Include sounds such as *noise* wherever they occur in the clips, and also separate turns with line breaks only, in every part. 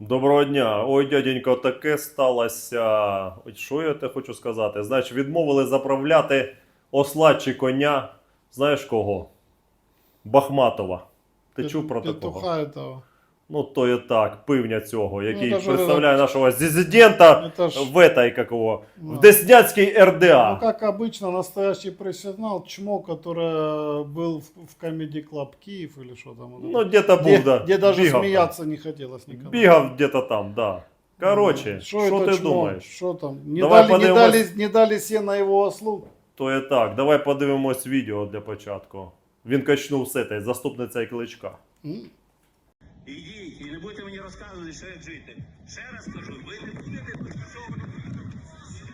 Доброго дня. Ой, дяденько, таке сталося. Ой, Що я те хочу сказати? Значить, відмовили заправляти осла чи коня. Знаєш кого? Бахматова. Ти чув про такого?
Петуха этого
Ну, то і так, пивня цього, який
та ж
представляє нашого зізидента
Это ж,
в этой, как его,
Ну.
в Деснянській
ну,
РДА.
как обычно, настоящий профессионал, чмо, который был в, в Comedy Club Киев или что там.
Ну, где-то
где,
був, да.
где даже
бігав там.
смеяться не хотелось никогда.
Бігав где-то там, да. Короче,
Ну,
що
это
ти
чмо?
думаєш?
Что там? Не
Давай
дали, не
подивимось.
дали, не дали сена его ослу.
То і так, давай подивимось відео для початку. Він качнув сетей, заступниця і кличка.
М?
Ідіть і не будете мені розказувати, що як жити. Ще раз кажу, ви не будете що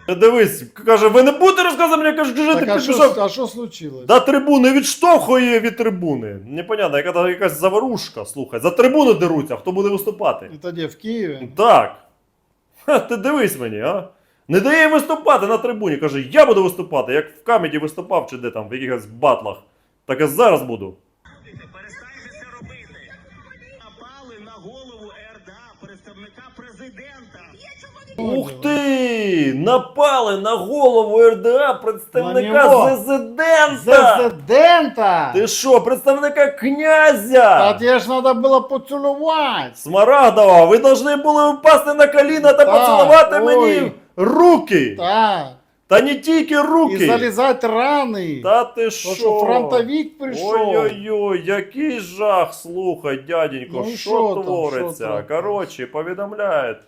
ви
Дивись, каже, ви не будете розказувати мені, каже, жити
Так а что,
підписав.
а что случилось?
Да трибуни відштовхує від трибуни. Непонятно, яка там якась заварушка, слухай. За трибуну деруться, хто буде виступати.
Это где, в Киеве?
Так. Ха, ти дивись мені, а? Не дає їм виступати на трибуні. Каже, я буду виступати, як в камеді виступав чи де там, в якихось батлах. Так я зараз буду.
робите? Перестаньте це робити. Напали на голову РДА, представника президента.
Ух ти! Напали на голову РДА
На
представника
нього.
президента!
Президента!
Ти що, представника князя?
тебе ж надо было поцеловать.
Смарагдова, ви повинні були впасти на коліна та
Так,
поцілувати
ой.
мені руки!
Так.
Та не тільки
И
руки!
залезать раны.
Та ти
То,
що?
что фронтовик пришел.
Ой-ой-ой, який жах, слухай, дяденько,
Ну,
що
що там,
твориться?
що трапилось?
Коротше, повідомляють,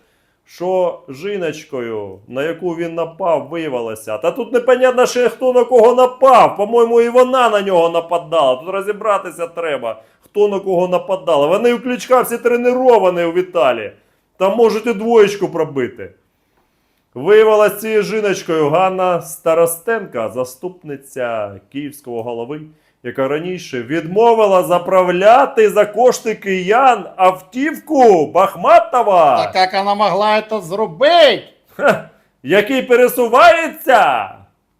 що жіночкою, на яку він напав, виявилося. Та тут непонятно ще хто на кого напав. По-моєму, і вона на нього нападала. Тут розібратися треба, хто на кого нападала. Вони у Кличка всі треновані у Віталі. Там можуть і двоєчку пробити. Виявилась цією жіночкою Ганна Старостенка, заступниця київського голови, яка раніше відмовила заправляти за кошти киян автівку Бахматова,
А как она могла это зробить?
ха, який пересувається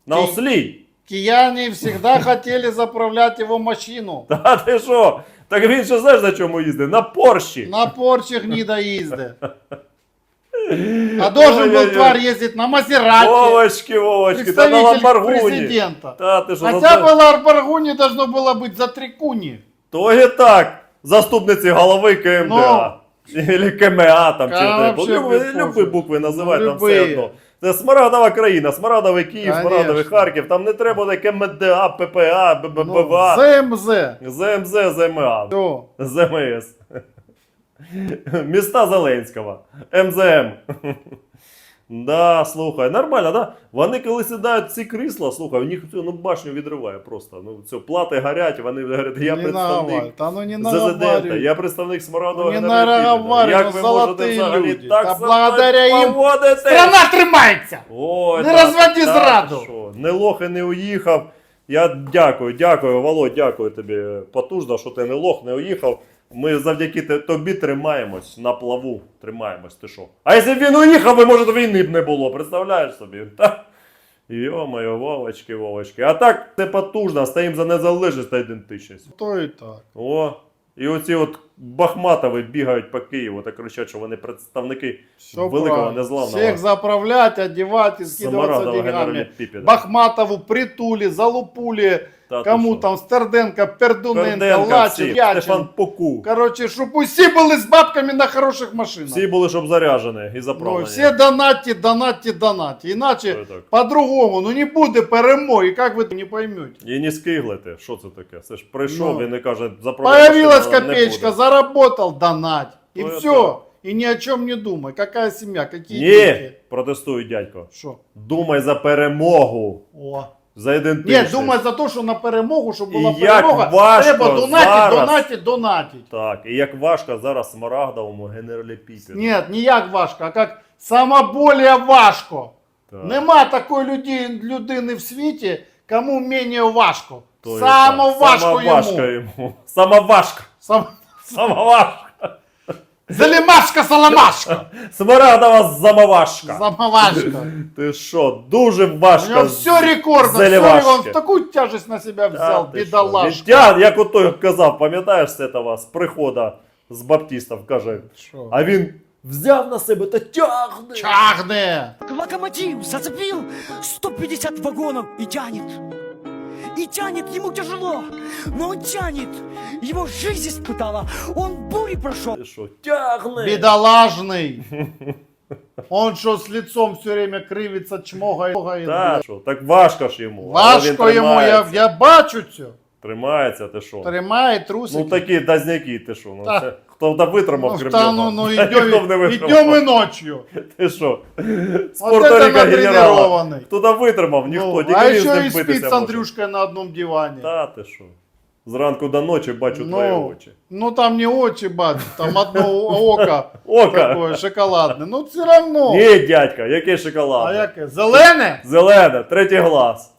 на
Ки-
ослі.
Кияне всегда хотели заправлять его машину. *laughs*
Та ти що? Так він ще знаєш на чому їздить? На Порші.
На Порше гнидоизды. *laughs* А должен был
Ой-ой-ой.
тварь ездить на Мазерате.
Вовочки, Вовочки, та на
Представитель
Ламборгуні.
президента.
Та ти що?
Хотя
ну,
бы Ламборгуни должно было быть за три куни.
То і так, заступниці голови КМДА. Или КМА там, чи
Ка-
те.
вообще
Любі,
без
любі
пофігу.
букви називай,
Ну,
там все
любі.
одно. Це Смарагдова країна, Смарагдовий Київ,
Конечно.
Смарагдовий Харків, там не треба буде КМДА, ППА,
Ну,
БББА,
ЗМЗ.
ЗМЗ, ЗМА,
Все.
ЗМС. *laughs* Міста Зеленського, МЗМ. *laughs* Да, слухай, нормально, да? Вони коли сідають ці крісла, слухай, у них ну, башню відриває просто. Ну, все, плати горять, вони говорять, я
не
представник.
Да ну не
Президента, я представник Смарагдового
Ну, не
генералітету. Як
ну,
ви можете взагалі
люди.
так
Та благодаря їм
поводити?
Страна тримається!
Ой,
Не
та-
розводи
та
зраду.
що, Не лох і не уїхав. Я дякую, дякую, Володь, дякую тобі потужно, що ти не лох, не уїхав. Ми завдяки тобі тримаємось на плаву. Тримаємось, ти що? А якщо б він уїхав, ви, може, війни б не було, представляєш собі? Та? Йо-моє, Вовочки, Вовочки. А так це потужно, стоїмо за незалежність та ідентичність.
То і так.
О, і оці от Бахматови бігають по Києву та кричать, що вони представники
Все
великого незламного
Всех заправлять, одевать и скидываться
Самарадова генералі
деньгами. Бахматову притули, залупули,
Та
кому там, Стерденко, Пердуненко,
Перденко,
Лачин, Ячин.
Стефан Поку.
Короче, щоб усі були з бабками на хороших машинах.
Всі були, щоб заряджені і
Ну,
заправлені.
всі донатьте, донатьте, донатьте. Іначе
так.
по-другому, ну не буде перемоги, як ви не поймете.
І не скиглити. Що це таке? Це ж прийшов
Ну.
він і каже, заправляй.
Появилась
не
копеечка,
буде.
Заработал, донать. И
Ну, это-
все. И ни о чем не думай. Какая семья, какие
Ні,
дети.
протестує дядько.
Що?
Думай за перемогу,
О.
за
Ні,
ідентичність.
думай за те, що на перемогу, щоб була
І як
перемога,
важко
треба донатити,
зараз.
донатити, донатити.
Так, і як важко зараз Смарагдовому генералі Піпіну.
Ні, не як важко, а як саме более важко.
Так.
Нема такої люди, людини в світі, кому менее важко.
То є так.
важко
Сама
йому.
важко йому. Сама важко.
Сам...
Сама важко.
Залимашка, саламашка.
Смарагдова замавашка.
Саме важко.
Ти що, дуже
У
важко.
все рекордно, все
Заливашки.
он такую тяжесть на себя взял,
ти що,
бедолашка.
Вітя, як ото казав, пам'ятаєш з этого, з прихода з баптистів, каже,
Що?
а він взяв на себе та тягне.
Чагне!
Локомотив зацепил 150 вагонов и тянет. И тянет, ему тяжело, но он тянет. Его жизнь испытала, он бури прошел.
Ти що, тягне.
Бедолажный! Он что, с лицом все время кривится, чмогает.
Та, що, так важко ж йому. але він
Важко йому, я,
тримається.
я бачу це.
Тримається, ти що?
Тримає трусики.
Ну такі дазняки, ти що? Ну,
Та.
це, *laughs* хто б витримав
Ну,
нього?
ну,
витримав.
идем и ночью.
Ти що? З
Вот
Порто-Ріка генерала. Хто там витримав? Ніхто,
Ну,
тільки
а
він з
еще
ним
и спит
битися
с. Андрюшкой на одном диване.
Та ти що? Зранку до ночі бачу твої
Ну,
очі.
ну там не очи, бачу, там одно око *laughs*
Око!
такое шоколадное. Ну все равно.
Ні, дядька, який шоколад?
А яке? Зелене?
Зелене, третій глаз.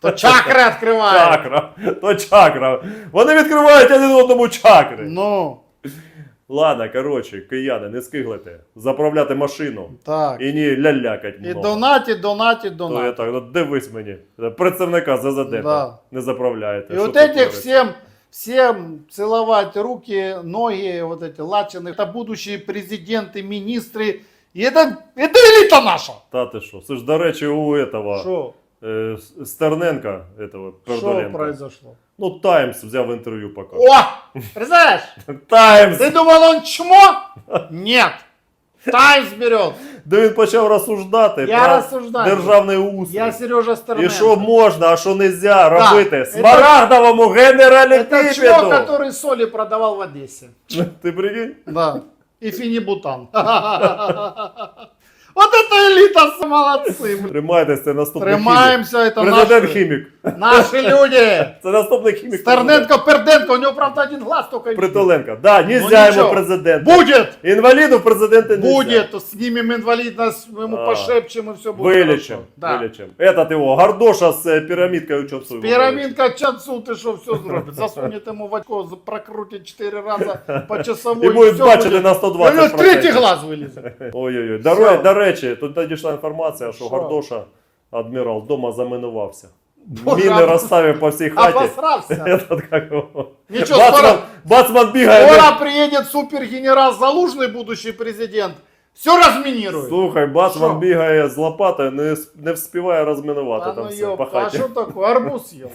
То чакри відкриває. *laughs*
Чакра. То чакра. Вони відкривають один одному чакри.
Ну,
Ладно, коротше, кияни, не скиглите. Заправляти машину.
так.
І не лялякать
І
много.
донаті, донаті,
То я
донаті.
так, ну дивись мені. Представника ЗЗД
Да.
не заправляєте.
И
Що
вот
тут
этих
твориться?
всем, всем целовать руки, ноги, вот эти лачины, это будущие президенты, министры. И это, это элита наша.
Та ти що? Це ж, до речі, у этого
Что?
е, Стерненка, этого,
Что
Пердоленка.
произошло?
Ну, Таймс взяв інтерв'ю поки.
О! *laughs* Представляешь?
Таймс!
Ты думал, он чмо? Нет. Таймс берет.
Де він почав розсуждати
Я
про
розсуждаю.
державний устрій.
Я Сережа
І
Стерненко.
що можна, а що нельзя робити?
Это-
Смарагдовому
Это чмо,
генералітипіду!
который соли продавал в Одессе. *laughs*
Ти прикинь?
Да. И финибутан. *laughs* Вот это элита, молодцы. блин.
Тримайтесь, це наступний
Тримаємося,
хімік.
это
Президент
наши,
хімік.
наши люди.
Це наступний хімік.
Стерненко, Перденко, у него, правда, один глаз только видно.
Притуленко. Да,
Ну,
нельзя йому
нічого.
президент.
Будет,
Інваліду президенти нельзя.
будет. Снимем инвалидность, ему
А.
пошепчем, и все будет
Вилічим,
хорошо. Да.
вилічим. Этот його, Гардоша з е, пірамідкою чопсує.
Пирамидка чанцу, ты что, все зробит. Засунет ему в очко, за- прокрутит четыре раза по часовой.
І будуть
всё
бачити
будет.
на
У
120
него третий глаз вылезет.
Ой-ой-ой. До,
Все.
до речі, тут надійшла інформація, що
Що?
Гардоша, адмірал, вдома заминувався.
Боже,
Міни
а-
розставив по всій хаті.
Обосрался.
Этот, *laughs* как его?
Ничего,
Бацман,
скоро,
Бацман бігає.
скоро приедет супергенерал Залужный, будущий президент. Все разминирует.
Слухай, Бацман
Що?
бігає з лопатою, не, с- не вспіває розмінувати
А
там
ну
все по
ёпта, а
хаті.
что такое? Арбуз съел.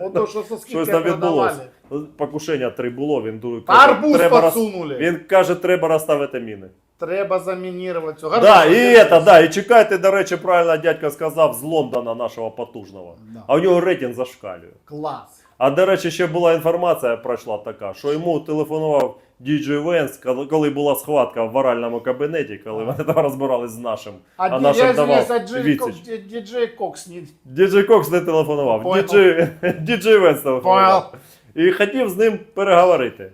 Вот то, что со
Щось
скидкой
там відбулося.
продавали.
Покушення три було, він дує.
Арбуз
роз-
подсунули.
Він каже, треба розставити міни.
Треба заминировать все.
Да, і это, да, і чекайте, до речі, правильно дядька сказав з Лондона нашого потужного.
Да.
А у нього рейтинг зашкалює.
Класс.
А до речі, ще була інформація пройшла така, що йому телефонував DJ Венс, коли- була схватка в оральному кабінеті, коли вони там розбирались з нашим.
А,
А нашим давав відсіч.
Кокс- Кокс не...
Діджей Кокс не телефонував,
Понял.
діджей, *laughs* діджей Венс телефонував. І хотів з ним переговорити.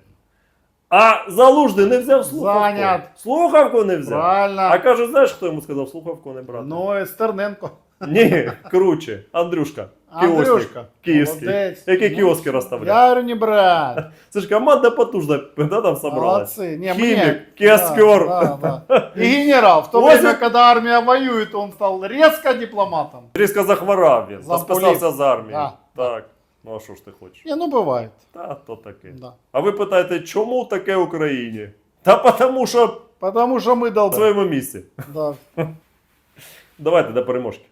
А Залужний не взяв слухавку.
Зайнят.
Слухавку не взяв.
Правильно.
А каже, знаєш, хто йому сказав слухавку не брати?
Ну, Стерненко.
Ні, круче. Андрюшка. Кіосник.
Андрюшка.
Київський.
Молодець.
Які
Ну,
кіоски
Я
розставляє?
говорю, не брат. *laughs*
Це ж команда потужна, да, там собралась.
Молодцы. Не,
Химик,
мне.
киоскер.
Да, да, да. И генерал. В то
Вот
время,
это-
когда армия воюет, он стал резко дипломатом.
Різко захворав він,
Замполіт.
розписався з армії.
Да.
Так. Ну а що ж ти хочеш?
Не, ну бывает.
Та то таке.
Да.
А ви питаєте, чому таке Україні? Та тому що
Потому что мы
в
долбы.
своєму місці.
Да.
Давайте до переможки.